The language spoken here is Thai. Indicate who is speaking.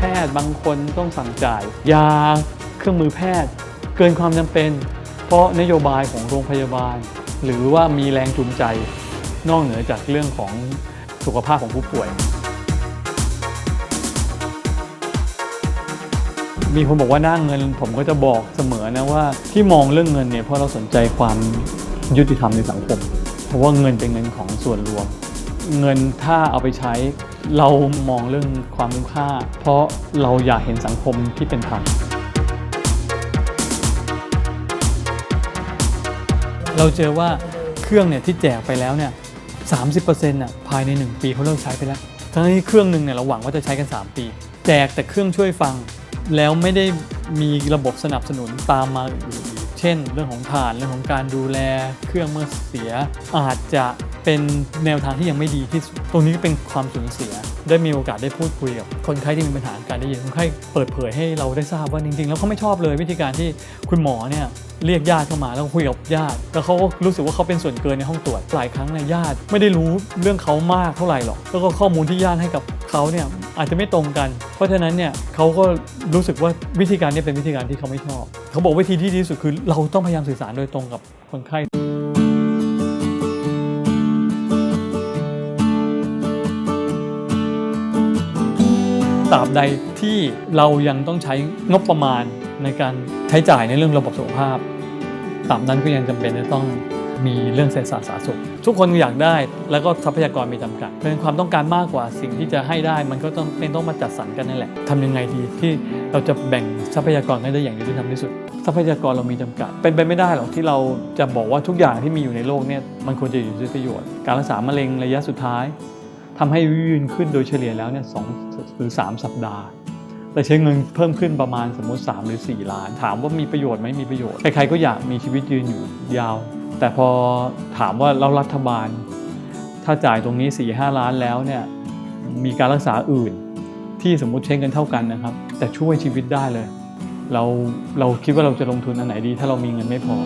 Speaker 1: แพทย์บางคนต้องสั่งจ่าย ยาเครื่องมือแพทย์ เกินความจำเป็น เพราะนโยบายของโรงพยาบาล หรือว่ามีแรงจูงใจ นอกเหนือจากเรื่องของสุขภาพของผู้ป่วย มีคนบอกว่าหน้าเงิน ผมก็จะบอกเสมอนะว่าที่มองเรื่องเงินเนี่ยเพราะเราสนใจความยุติธรรมในสังคม เพราะว่าเงินเป็นเงินของส่วนรวม เงินถ้าเอาไปใช้ เรามองเรื่องความคุ้มค่า เพราะเราอยากเห็นสังคมที่เป็นธรรมเราเจอว่าเครื่องเนี่ยที่แจกไปแล้วเนี่ย30%น่ะภายใน1ปีเขาเลิกใช้ไปแล้ว ทั้งที่เครื่องหนึ่งเนี่ยเราหวังว่าจะใช้กัน 3 ปี แจกแต่เครื่องช่วยฟัง แล้วไม่ได้มีระบบสนับสนุนตามมาอื่นเช่น เรื่องของฐานเรื่องของการดูแลเครื่องเมื่อเสียอาจจะ เป็นแนวทางที่ยังไม่ดีที่สุด ตรงนี้ก็เป็นความสูญเสีย ได้มีโอกาสได้พูดคุยกับคนไข้ที่มีปัญหาการได้ยินคนไข้เปิดเผยให้เราได้ทราบว่าจริงๆ แล้วเขาไม่ชอบเลยวิธีการที่คุณหมอเนี่ยเรียกญาติเข้ามาแล้วคุยกับญาติ แล้วเขารู้สึกว่าเขาเป็นส่วนเกินในห้องตรวจหลายครั้งเนี่ยญาติ ไม่ได้รู้เรื่องเขามากเท่าไหร่หรอก แล้วก็ข้อมูลที่ญาติให้กับเขาเนี่ยอาจจะไม่ตรงกัน เพราะฉะนั้นเนี่ยเขาก็รู้สึกว่าวิธีการนี้เป็นวิธีการที่เขาไม่ชอบ เขาบอกวิธีที่ดีที่สุดคือ เราต้องพยายามสื่อสารโดยตรงกับคนไข้ ตราบใดที่เรายังต้องใช้งบประมาณในการใช้จ่ายในเรื่องระบบสุขภาพตราบนั้นก็ยังจำเป็นจะต้องมีเรื่องเศรษฐศาสตร์สาธารณสุข ทุกคนอยากได้แล้วก็ทรัพยากรมีจำกัด เป็นความต้องการมากกว่าสิ่งที่จะให้ได้ มันก็ต้องเป็นต้องมาจัดสรรกันนั่นแหละทำยังไงดีที่เราจะแบ่งทรัพยากรให้ได้อย่างยุติธรรมที่สุด ทรัพยากรเรามีจำกัด เป็นไปไม่ได้หรอกที่เราจะบอกว่าทุกอย่างที่มีอยู่ในโลกเนี่ยมันควรจะอยู่ด้วยประโยชน์ การรักษามะเร็งระยะสุดท้าย ทำให้ยืนขึ้นโดยเฉลี่ยแล้วเนี่ยสองหรือ 3 สัปดาห์ แต่ใช้เงินเพิ่มขึ้นประมาณสมมติ 3 หรือ 4 ล้าน ถามว่ามีประโยชน์ไหมมีประโยชน์ ใครๆก็อยากมีชีวิตยืนอยู่ยาว แต่พอถามว่าเรารัฐบาล ถ้าจ่ายตรงนี้ 4-5 ล้านแล้วเนี่ยมีการรักษาอื่น ที่สมมติใช้เงินเท่ากันนะครับ แต่ช่วยชีวิตได้เลย เราเราคิดว่าเราจะลงทุนอันไหนดี ถ้าเรามีเงินไม่พอ